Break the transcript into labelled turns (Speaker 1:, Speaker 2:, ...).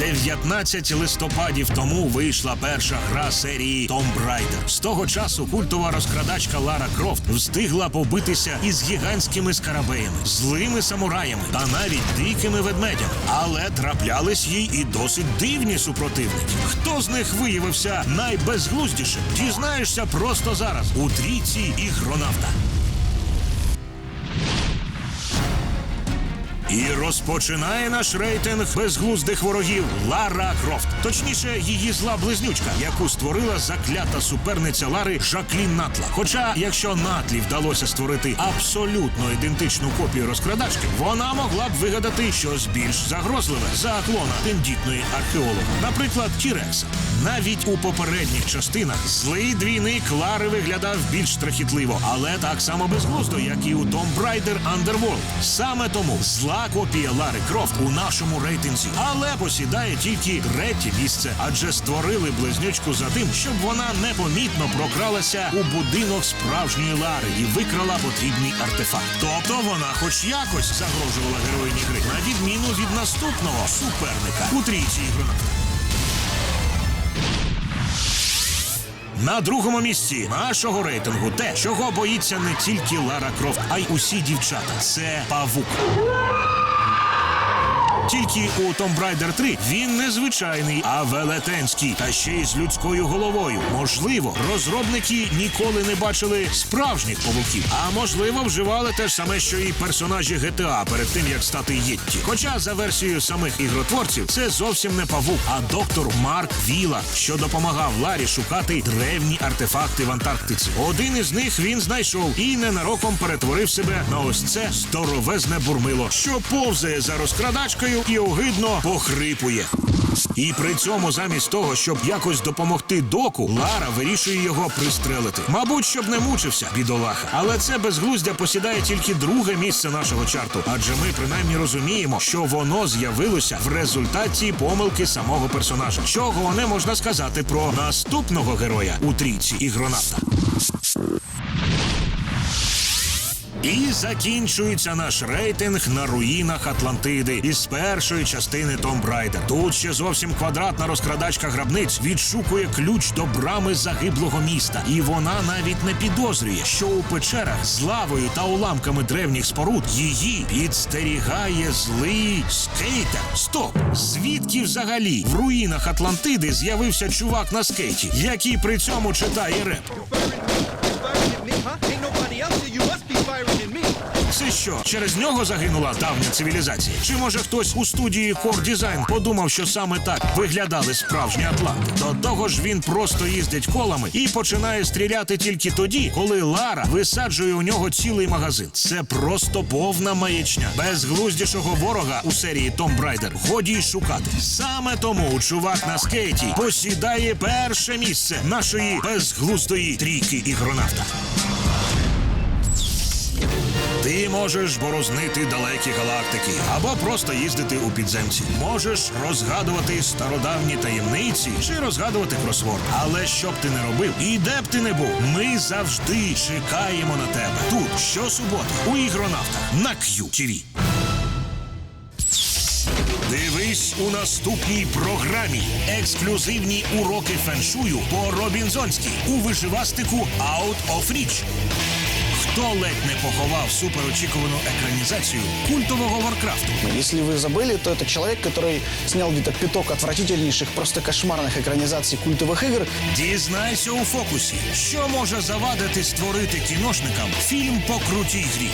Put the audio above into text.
Speaker 1: 19 листопадів тому вийшла перша гра серії Tomb Raider. З того часу культова розкрадачка Лара Крофт встигла побитися із гігантськими скарабеями, злими самураями та навіть дикими ведмедями. Але траплялись їй і досить дивні супротивники. Хто з них виявився найбезглуздішим? Дізнаєшся просто зараз у трійці ігронавта. І розпочинає наш рейтинг безглуздих ворогів Лара Крофт. Точніше, її зла близнючка, яку створила заклята суперниця Лари Жаклін Натла. Хоча, якщо Натлі вдалося створити абсолютно ідентичну копію розкрадачки, вона могла б вигадати щось більш загрозливе за клона тендітної археолога, наприклад, Тірекса. Навіть у попередніх частинах злий двійник Лари виглядав більш страхітливо, але так само безглуздо, як і у Tomb Raider Underworld. Саме тому зла копія Лари Крофт у нашому рейтинзі, але посідає тільки третє місце, адже створили близнючку за тим, щоб вона непомітно прокралася у будинок справжньої Лари і викрала потрібний артефакт. Тобто вона, хоч якось, загрожувала героїні гри, на відміну від наступного суперника у трійці ігронавта. На другому місці нашого рейтингу те, чого боїться не тільки Лара Крофт, а й усі дівчата. Це павук. Тільки у Tomb Raider 3 він не звичайний, а велетенський, та ще й з людською головою. Можливо, розробники ніколи не бачили справжніх павуків, а можливо, вживали те ж саме, що і персонажі GTA перед тим як стати Єтті. Хоча за версією самих ігротворців це зовсім не павук, а доктор Марк Віла, що допомагав Ларі шукати древні артефакти в Антарктиці. Один із них він знайшов і ненароком перетворив себе на ось це здоровезне бурмило, що повзає за розкрадачкою і огидно похрипує. І при цьому, замість того, щоб якось допомогти доку, Лара вирішує його пристрелити. Мабуть, щоб не мучився, бідолаха. Але це безглуздя посідає тільки друге місце нашого чарту, адже ми принаймні розуміємо, що воно з'явилося в результаті помилки самого персонажа. Чого не можна сказати про наступного героя у трійці ігронавта. І закінчується наш рейтинг на руїнах Атлантиди із першої частини Tomb Raider. Тут ще зовсім квадратна розкрадачка грабниць відшукує ключ до брами загиблого міста, і вона навіть не підозрює, що у печерах з лавою та уламками древніх споруд її підстерігає злий скейтер. Стоп! Звідки взагалі в руїнах Атлантиди з'явився чувак на скейті, який при цьому читає реп? Що, через нього загинула давня цивілізація? Чи може хтось у студії Core Design подумав, що саме так виглядали справжні атланти? До того ж, він просто їздить колами і починає стріляти тільки тоді, коли Лара висаджує у нього цілий магазин. Це просто повна маячня. Безглуздішого ворога у серії Tomb Raider годі й шукати. Саме тому чувак на скейті посідає перше місце нашої безглуздої трійки ігронавта. Ти можеш борознити далекі галактики або просто їздити у підземці. Можеш розгадувати стародавні таємниці чи розгадувати кросворд. Але що б ти не робив і де б ти не був, ми завжди чекаємо на тебе тут щосуботи у ігронавтах на QTV. Дивись у наступній програмі. Ексклюзивні уроки феншую по Робінзонськи у вишивастику Out of Reach. Хто ледь не поховав суперочікувану екранізацію культового Варкрафту?
Speaker 2: Если вы забыли, то это человек, который снял где-то пяток отвратительнейших, просто кошмарных экранизаций культовых игр.
Speaker 1: Дізнайся у фокусі, що може завадити створити кіношникам фільм по крутій грі.